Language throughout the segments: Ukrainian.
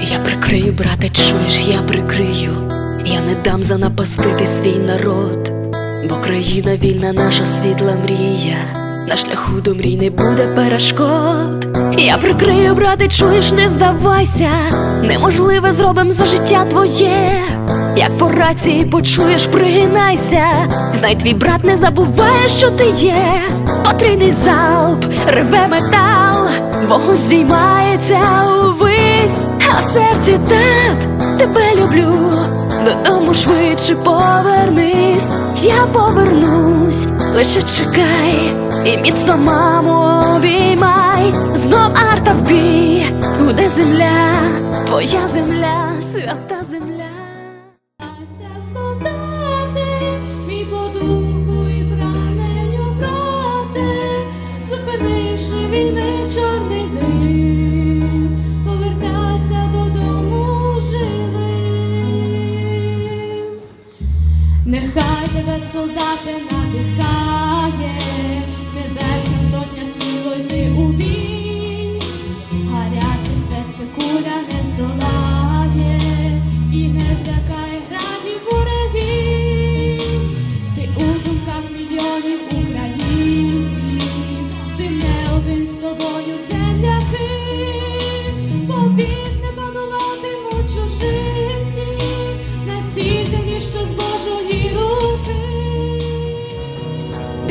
Я прикрию, брате, чуєш, я прикрию. Я не дам занапастити свій народ, бо країна вільна, наша світла мрія. На шляху до мрій не буде перешкод. Я прикрию, брате, чуєш, не здавайся. Неможливе зробим за життя твоє. Як по рації почуєш, пригинайся. Знай, твій брат не забуває, що ти є. Потрійний залп, реве метал, вогонь здіймається увись, а в серці тат тебе люблю. Додому швидше повернись, я повернусь, лише чекай і міцно маму обіймай, знов арта в буде земля, твоя земля, свята земля. Нехай тебе солдати надихає, небесна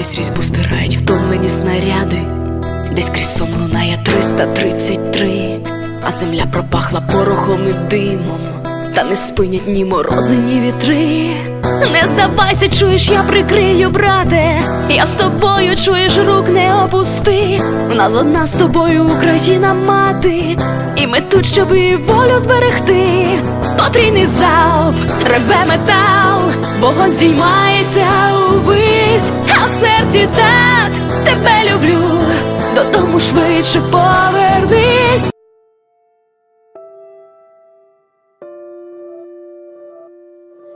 Десь різьбу стирають втомлені снаряди, десь крізь сон лунає 333, а земля пропахла порохом і димом, та не спинять ні морози, ні вітри. Не здавайся, чуєш, я прикрию, брате. Я з тобою чуєш, рук не опусти. В нас одна з тобою Україна мати, і ми тут, щоб її волю зберегти. Потрійний залп, реве метал, вогонь здіймається увись, а в серці так тебе люблю. Додому швидше повернись.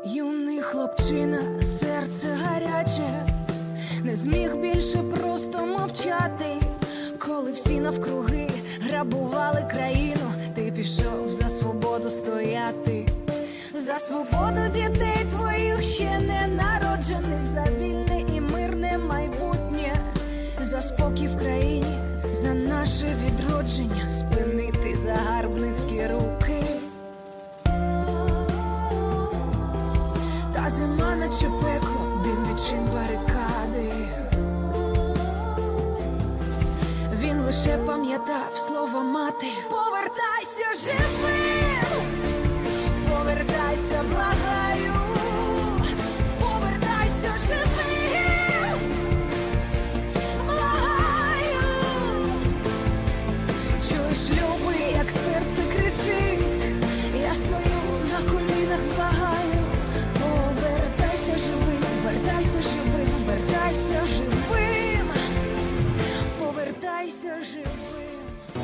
Юний хлопчина, серце гаряче, не зміг більше просто мовчати, коли всі навкруги грабували країну, ти пішов за свободу стояти, за свободу дітей твоїх спокій в країні, за наше відродження, спинити загарбницькі руки. Та зима наче пекло, дим відчин барикади. Він лише пам'ятав слово мати. Повертайся живим,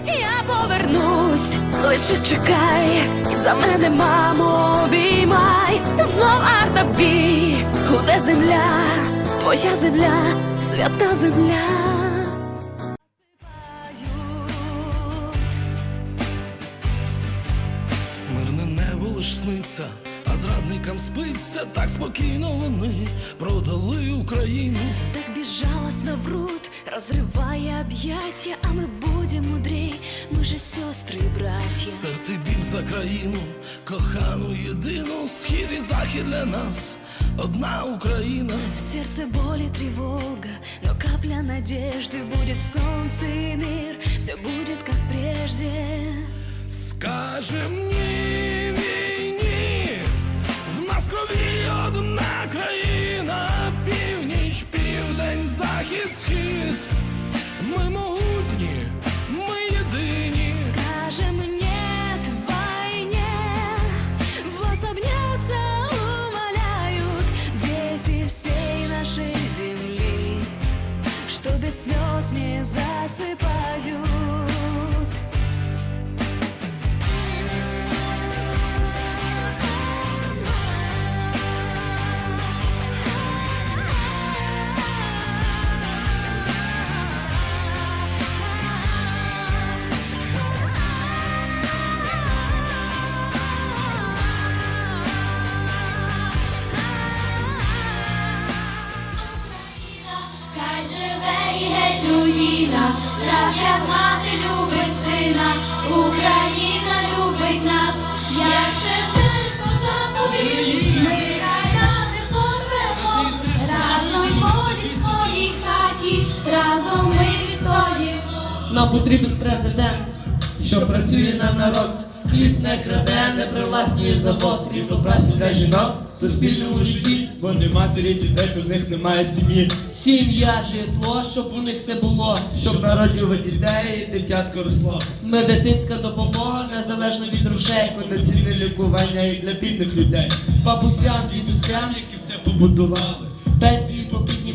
Я повернусь, лише чекай, за мене, мамо, обіймай, знов арта в бій, гуде земля, твоя земля, свята земля. Мирне небо лиш сниться, а зрадникам спиться, так спокійно вони продали Україну. Так безжалостно врут, разрывая объятия, а мы будем мудрей, мы же сестры и братья. В серці біль за країну, кохану єдину, схід і захід для нас, одна Україна. В сердце боль и тревога, но капля надежды будет солнце и мир, все будет как прежде. Скажем ні війні, в нас крові одна країна, північ, південь, Захід, схід. Ми Нам потрібен президент, що працює на народ. Хліб не краде, не привласнює завод, рівноправність для жінок в суспільному житті. Вони матері дітей, без них немає сім'ї. Сім'я, житло, щоб у них все було. Щоб народжувати дітей і дитятко росло. Медицинська допомога незалежно від грошей. Повноцінне лікування і для бідних людей. Бабусям, дідусям, Які все побудували. пенсії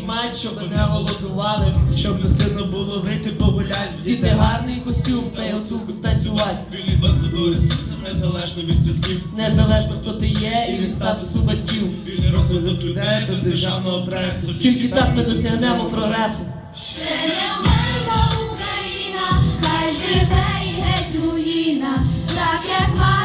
мать, щоб не голодували, щоб не було вити, погулять. Діти гарний костюм, та й оцулку станцювати. Він вас до ресурсів, незалежно від зв'язків. Незалежно хто ти є, і від статусу батьків. Вільний розвиток людей без державного пресу. Тільки так ми досягнемо прогресу. Ще Україна, хай живе і геть руїна, так як має.